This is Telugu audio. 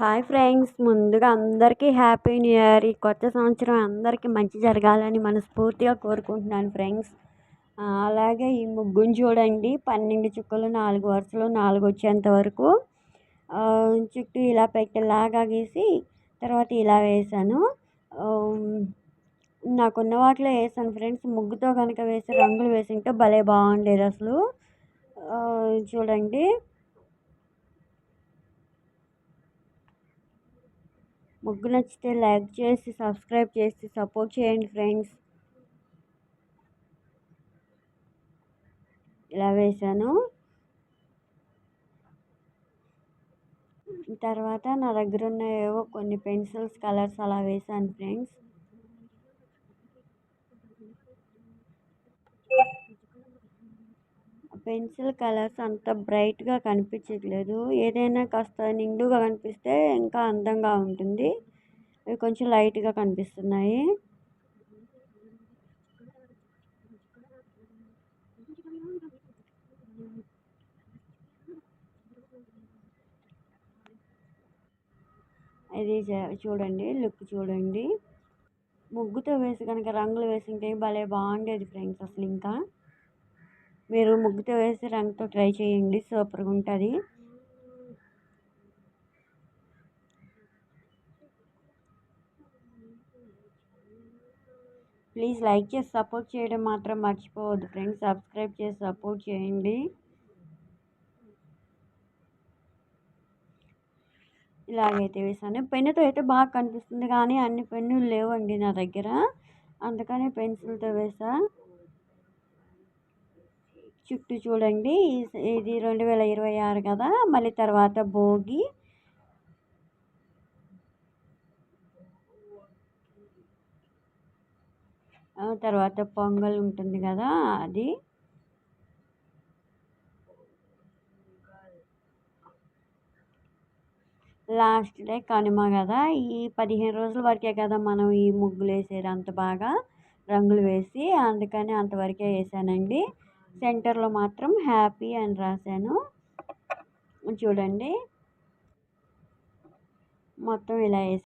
Hi friends. ముందుగా అందరికీ హ్యాపీ న్యూ ఇయర్. ఈ కొత్త సంవత్సరం అందరికీ మంచి జరగాలని మనస్ఫూర్తిగా కోరుకుంటున్నాను ఫ్రెండ్స్. అలాగే ఈ ముగ్గుని చూడండి. పన్నెండు చుక్కలు నాలుగు వరుసలు నాలుగు వచ్చేంత వరకు. చుట్టూ ఇలా పెట్టేలాగా గీసి తర్వాత ఇలా వేసాను. నాకున్న వాటిలో వేసాను ఫ్రెండ్స్. ముగ్గుతో కనుక వేసి రంగులు వేసింటే భలే బాగుండేది అసలు. చూడండి. ముగ్గు నచ్చితే లైక్ చేసి సబ్స్క్రైబ్ చేసి సపోర్ట్ చేయండి ఫ్రెండ్స్. ఇలా వేసాను తర్వాత నా దగ్గర ఉన్న ఏవో కొన్ని పెన్సిల్స్ కలర్స్ అలా వేసాను ఫ్రెండ్స్. పెన్సిల్ కలర్స్ అంత బ్రైట్గా కనిపించట్లేదు. ఏదైనా కాస్త నిండుగా కనిపిస్తే ఇంకా అందంగా ఉంటుంది. అవి కొంచెం లైట్గా కనిపిస్తున్నాయి. ఇది చూడండి లుక్ చూడండి. ముగ్గుతో వేసి కనుక రంగులు వేసింటే భలే బాగుండేది ఫ్రెండ్స్ అసలు ఇంకా మీరు ముగ్గుతో వేసి రంగుతో ట్రై చేయండి. సూపర్గా ఉంటుంది. ప్లీజ్ లైక్ చేసి సపోర్ట్ చేయడం మాత్రం మర్చిపోవద్దు ఫ్రెండ్స్. సబ్స్క్రైబ్ చేసి సపోర్ట్ చేయండి. ఇలాగైతే వేసాను. పెన్నుతో అయితే బాగా కనిపిస్తుంది కానీ అన్ని పెన్నులు లేవండి నా దగ్గర. అందుకని పెన్సిల్తో వేసా. చుట్టూ చూడండి. ఇది రెండు వేల ఇరవై ఆరు కదా? మళ్ళీ తర్వాత భోగి. తర్వాత పొంగల్ ఉంటుంది కదా అది. లాస్ట్ డే కనుమ కదా? ఈ పదిహేను రోజుల వరకే కదా మనం ఈ ముగ్గులు వేసేది అంత బాగా రంగులు వేసి అందుకని అంతవరకే వేసానండి. సెంటర్లో మాత్రం హ్యాపీ అని రాశాను. చూడండి. మొత్తం ఇలా వేసి